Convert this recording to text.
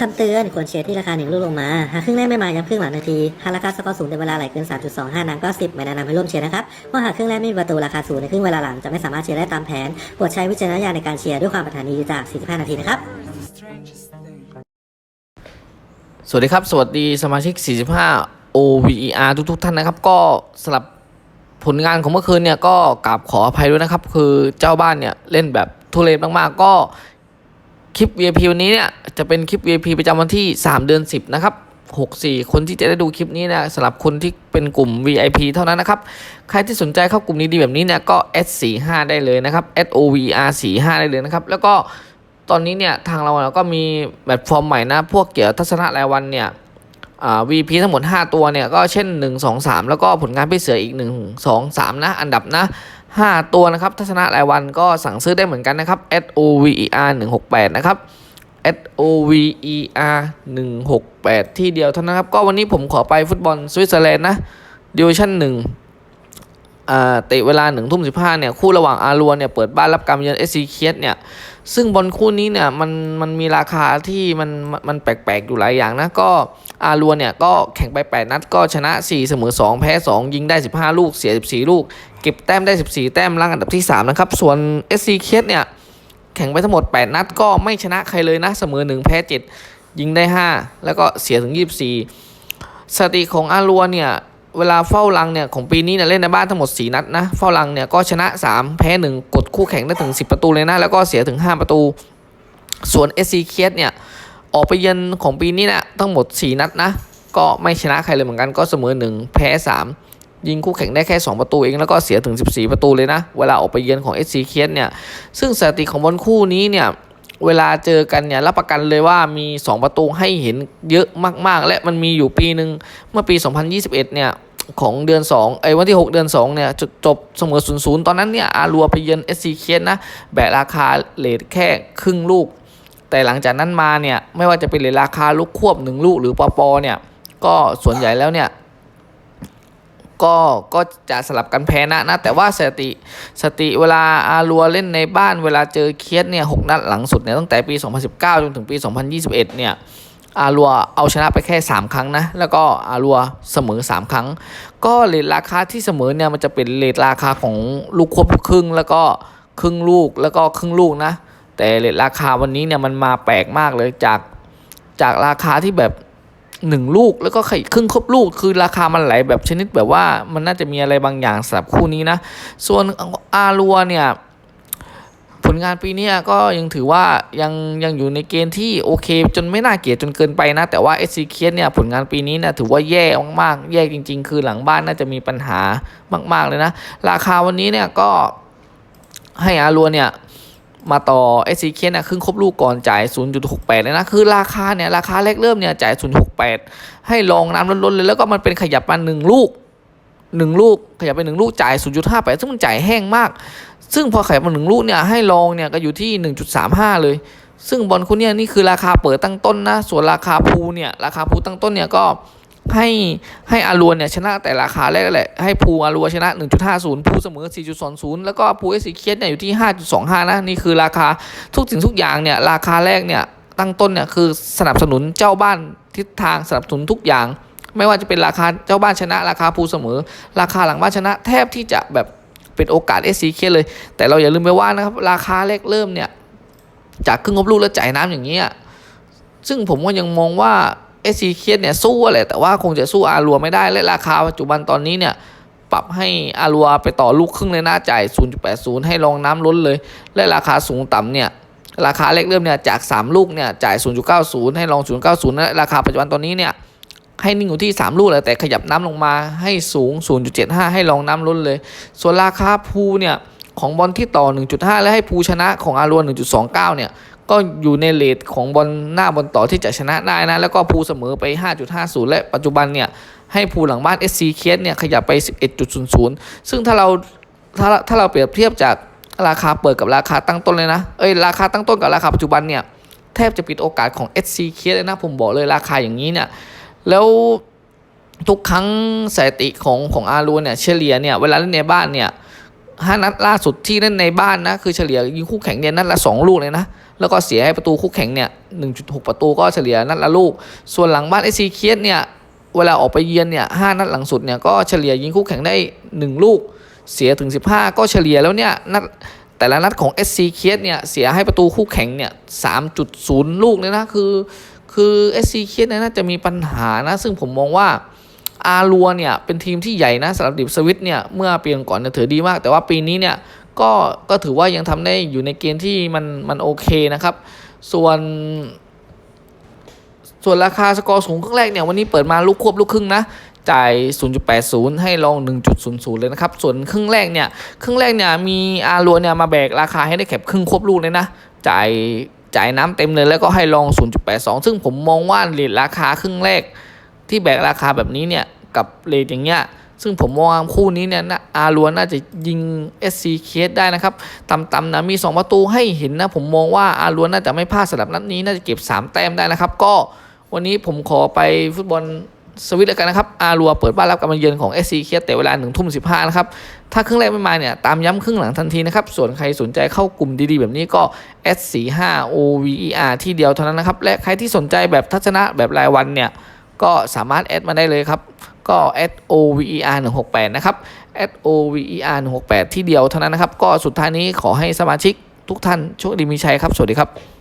คำเตือนควรเชียร์ที่ราคาหนึ่งลูกลงมา หากครึ่งแรกไม่มาย้ำครึ่งหลังนาที หากราคาสกอร์สูงในเวลาไหลเกิน 3.25 นางก็ 10 ไม่แนะนำให้ร่วมเชียร์นะครับเพราะหากครึ่งแรกไม่มีประตูราคาสูงในครึ่งเวลาหลังจะไม่สามารถเชียร์ได้ตามแผนโปรดใช้วิจารณญาณในการเชียร์ด้วยความปรารถนาดีจาก 45 นาทีนะครับสวัสดีครับ สวัสดีสมาชิก 45 OVER ทุกทุกๆท่านนะครับ ก็สำหรับผลงานของเมื่อคืนเนี่ยก็กราบขออภัยด้วยนะครับ คือเจ้าบ้านเนี่ยเล่นแบบทุเรศมากๆ ก็ คลิป VIP วันนี้เนี่ยจะเป็นคลิป VIP ประจำวันที่ 3 เดือน 10 นะครับ 64 คนที่จะได้ดูคลิปนี้นะสำหรับคนที่เป็นกลุ่ม VIP เท่านั้นนะครับ ใครที่สนใจเข้ากลุ่มนี้ดีแบบนี้เนี่ยก็ S45 ได้เลยนะครับ SOVR45 ได้เลยนะครับ แล้วก็ตอนนี้เนี่ยทางเราเนี่ยก็มีแพลตฟอร์มใหม่นะ พวกเกี่ยวกับทัศนะรายวันเนี่ย VP ทั้งหมด 5 ตัวเนี่ยก็เช่น 1 2 3 แล้วก็ผลงานพี่เสืออีก 1 2 3 นะ อันดับนะ 5 ตัวนะครับทัศนะรายวันก็สั่งซื้อได้เหมือนกันนะครับ SOVER 168 นะครับ SOVER 168 ที่เดียวเท่านั้นครับ ก็วันนี้ผมขอไปฟุตบอลสวิตเซอร์แลนด์นะดิวชั่น1อ่า เตะเวลา1ทุ่ม15เนี่ยคู่ระหว่างอารัวเนี่ยเปิดบ้านรับการเยือน SC เคียสเนี่ยซึ่งบอลคู่นี้เนี่ยมันมันมีราคาที่มันมันแปลกๆอยู่หลายอย่างนะก็อารัวเนี่ยก็แข่งไป 8 นัดก็ชนะ 4 เสมอ 2 แพ้ 2 ยิงได้ 15 ลูกเสีย 14 ลูก เก็บแต้มได้ 14 แต้มล่างอันดับที่ 3 นะครับ ส่วน SC เคสเนี่ยแข่งไปทั้งหมด 8 นัดก็ไม่ชนะใครเลยนะเสมอ 1 แพ้ 7 ยิงได้ 5 แล้วก็เสียถึง 24สถิติของอารัวเนี่ย เวลาเฝ้ารังเนี่ยของปีนี้เนี่ยเล่นในบ้านทั้งหมด 4 นัดนะ เฝ้ารังเนี่ยก็ชนะ 3 แพ้ 1 กดคู่แข่งได้ถึง 10 ประตูเลยนะ แล้วก็เสียถึง 5 ประตู ส่วน SC เคสเนี่ยออกไปเยือนของปีนี้เนี่ยทั้งหมด 4 นัดนะ ก็ไม่ชนะใครเลยเหมือนกันก็เสมอ 1 แพ้ 3 ยิงคู่แข่งได้แค่ 2 ประตูเองแล้วก็เสียถึง 14 ประตูเลยนะ เวลาออกไปเยือนของ SC เคสเนี่ยซึ่งสถิติของบอลคู่นี้เนี่ย เวลาเจอกันเนี่ยรับประกันเลยว่ามี 2 ประตูให้เห็นเยอะมากๆ และมันมีอยู่ปีหนึ่งเมื่อปี 2021 เนี่ยของเดือน2ไอ้วันที่ 6 เดือน 2 เนี่ยจบจบเสมอ0 0ตอนนั้นเนี่ยอารัวไปเยือน SC เคสนะ แบะราคาเลทแค่ครึ่งลูก แต่หลังจากนั้นมาเนี่ย ไม่ว่าจะเป็นเลทราคาลูกควบ 1 ลูกหรือปอปอเนี่ย ก็ส่วนใหญ่แล้วเนี่ย ก็ก็จะสลับกันแพ้นะนะ แต่ว่าสติสติเวลาอารัวเล่นในบ้านเวลาเจอเคียสเนี่ยหกนัดหลังสุดเนี่ยตั้งแต่ปี 2019 จนถึงปี 2021 เนี่ยอารัวเอาชนะไปแค่ 3 ครั้งนะ แล้วก็อารัวเสมอ 3 ครั้ง ก็เลทราคาที่เสมอเนี่ยมันจะเป็นเลทราคาของลูกควบครึ่ง แล้วก็ครึ่งลูกแล้วก็ครึ่งลูกนะ แต่เลทราคาวันนี้เนี่ยมันมาแปลกมากเลยจากจากราคาที่แบบ หนึ่งลูกแล้วก็ไข่ครึ่งครบลูก คือราคามันไหลแบบชนิดแบบว่ามันน่าจะมีอะไรบางอย่างสำหรับคู่นี้นะ ส่วนอารัวเนี่ยผลงานปีนี้ก็ยังถือว่ายังยังอยู่ในเกณฑ์ที่โอเค จนไม่น่าเกลียดจนเกินไปนะ แต่ว่า SC เคสเนี่ยผลงานปีนี้นี่ยถือว่าแย่มากๆ แย่จริง ๆ คือหลังบ้านน่าจะมีปัญหามาก ๆ เลยนะ ราคาวันนี้เนี่ยก็ให้อารัวเนี่ย มาต่อ SC เคเนี่ยครึ่งครบลูกก่อนจ่าย 0.68 เลยนะ คือราคาเนี่ยราคาแรกเริ่มเนี่ยจ่าย 0.68 ให้ลองน้ำล้นๆเลยแล้วก็มันเป็นขยับมา1ลูก1ลูกขยับไป1ลูกจ่าย 0.58 ซึ่งมันจ่ายแห้งมาก ซึ่งพอขยับมา1ลูกเนี่ยให้ลองเนี่ยก็อยู่ที่ 1.35 เลย ซึ่งบอลคุณเนี่ยนี่คือราคาเปิดตั้งต้นนะ ส่วนราคาภูเนี่ยราคาภูตั้งต้นเนี่ยก็ ให้ให้อารัวเนี่ยชนะแต่ราคาแรกแหละให้ภูอารัวชนะ 1.50ภูเสมอ 4.20 แล้วก็ภูเอสซีเคียสเนี่ยอยู่ที่ 5.25 นะ นี่คือราคาทุกสิ่งทุกอย่างเนี่ยราคาแรกเนี่ยตั้งต้นเนี่ยคือสนับสนุนเจ้าบ้านทิศทางสนับสนุนทุกอย่าง ไม่ว่าจะเป็นราคาเจ้าบ้านชนะ ราคาภูเสมอ ราคาหลังบ้านชนะ แทบที่จะแบบเป็นโอกาส SC เคสเลย แต่เราอย่าลืมไปว่านะครับราคาแรกเริ่มเนี่ยจากครึ่งงบลูกแล้วจ่ายน้ำอย่างนี้ยซึ่งผมก็ยังมองว่า SC เคสเนี่ยสู้แหละแต่ว่าคงจะสู้อารัวไม่ได้และราคาปัจจุบันตอนนี้เนี่ยปรับให้อารัวไปต่อลูกครึ่งเลยนะจ่าย 0.80 ให้ลองน้ำล้นเลย และราคาสูงต่ำเนี่ยราคาแรกเริ่มเนี่ยจาก 3 ลูกเนี่ยจ่าย 0.90 ให้ลอง 0.90และราคาปัจจุบันตอนนี้เนี่ยให้นิ่งอยู่ที่ 3 ลูกเลยแต่ขยับน้ำลงมาให้สูง 0.75 ให้ลองน้ำล้นเลย ส่วนราคาภูเนี่ยของบอลที่ต่อ 1.5 และให้ภูชนะของอารัว 1.29 เนี่ย ก็อยู่ในเลทของบอลหน้าบอลต่อที่จะชนะได้นะ แล้วก็ภูเสมอไป 5.50 และปัจจุบันเนี่ย ให้ภูหลังบ้าน SC เคสเนี่ยขยับไป 11.00 ซึ่งถ้าเราถ้าถ้าเราเปรียบเทียบจากราคาเปิดกับราคาตั้งต้นเลยนะ เอ้ยราคาตั้งต้นกับราคาปัจจุบันเนี่ย แทบจะปิดโอกาสของ SC เคสเลยนะ ผมบอกเลยราคาอย่างนี้เนี่ย แล้วทุกครั้งสถิติของของอารูเนี่ยเฉลี่ยเนี่ยเวลาเล่นในบ้านเนี่ย ห้านัดล่าสุดที่เล่นในบ้านนะ คือเฉลี่ยยิงคู่แข่งเนี่ยนัดละสองลูกเลยนะ แล้วก็เสียให้ประตูคู่แข่งเนี่ย1.6ประตูก็เฉลี่ยนัดละลูก ส่วนหลังบ้านเอซีเคียสเนี่ยเวลาออกไปเยือนเนี่ยห้านัดหลังสุดเนี่ยก็เฉลี่ยยิงคู่แข่งได้1ลูก เสียถึง15ก็เฉลี่ยแล้วเนี่ยนัดแต่ละนัดของ SC เคียสเนี่ยเสียให้ประตูคู่แข่งเนี่ย3.0ลูกเลยนะคือคือ SC เคียสเนี่ยน่าจะมีปัญหานะ ซึ่งผมมองว่า อารัวเนี่ยเป็นทีมที่ใหญ่นะสำหรับดิบสวิตเนี่ยเมื่อปีก่อนเนี่ยถือดีมาก แต่ว่าปีนี้เนี่ยก็ก็ถือว่ายังทำได้อยู่ในเกณฑ์ที่มันมันโอเคนะครับ ส่วน ส่วนราคาสกอร์สูงครึ่งแรกเนี่ยวันนี้เปิดมาลูกควบลูกครึ่งนะจ่าย 0.80 ให้ลอง 1.00 เลยนะครับ ส่วนครึ่งแรกเนี่ย ครึ่งแรกเนี่ยมีอารัวเนี่ยมาแบกราคาให้ได้แคบครึ่งควบลูกเลยนะ จ่ายจ่ายน้ำเต็มเลยแล้วก็ให้ลอง 0.82 ซึ่งผมมองว่าเลทราคาครึ่งแรก ที่แบกราคาแบบนี้เนี่ยกับเลทอย่างเงี้ยซึ่งผมมองคู่นี้เนี่ยนะอารัวน่าจะยิง SC เคสได้นะครับต่ำๆนะมี 2 ประตูให้เห็นนะ ผมมองว่าอารัวน่าจะไม่พลาดสำหรับนัดนี้น่าจะเก็บ 3 แต้มได้นะครับ ก็วันนี้ผมขอไปฟุตบอลสวิตแล้วกันนะครับ อารัวเปิดบ้านรับการมาเยือนของ SC เคสแต่เวลา1ทุ่ม15นะครับ ถ้าครึ่งแรกไม่มาเนี่ย ตามย้ำครึ่งหลังทันทีนะครับ ส่วนใครสนใจเข้ากลุ่มดีๆ แบบนี้ก็ S45 OVER ที่เดียวเท่านั้นนะครับ และใครที่สนใจแบบทัศนะแบบรายวันเนี่ย ก็สามารถแอดมาได้เลยครับ ก็ at OVER 168นะครับ at OVER 168ที่เดียวเท่านั้นนะครับ ก็สุดท้ายนี้ขอให้สมาชิกทุกท่านโชคดีมีชัยครับ สวัสดีครับ